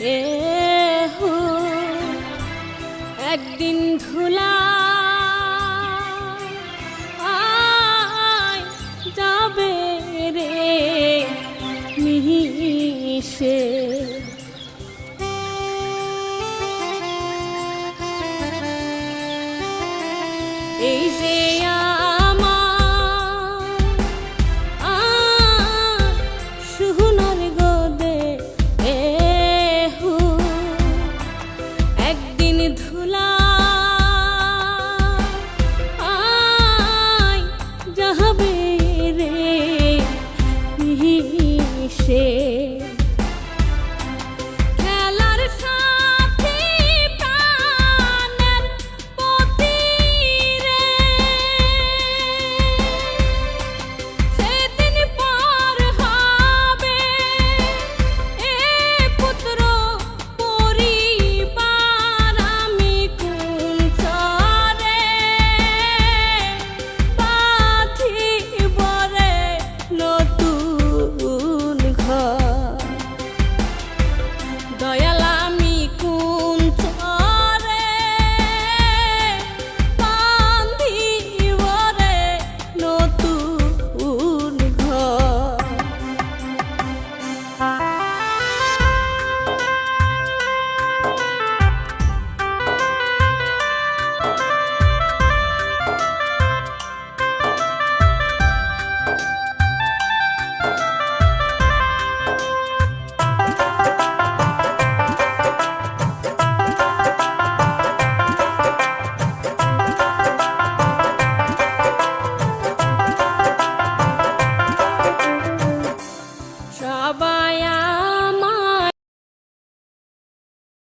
কেহ একদিন ধুলা যাবে রে মিশে এই যে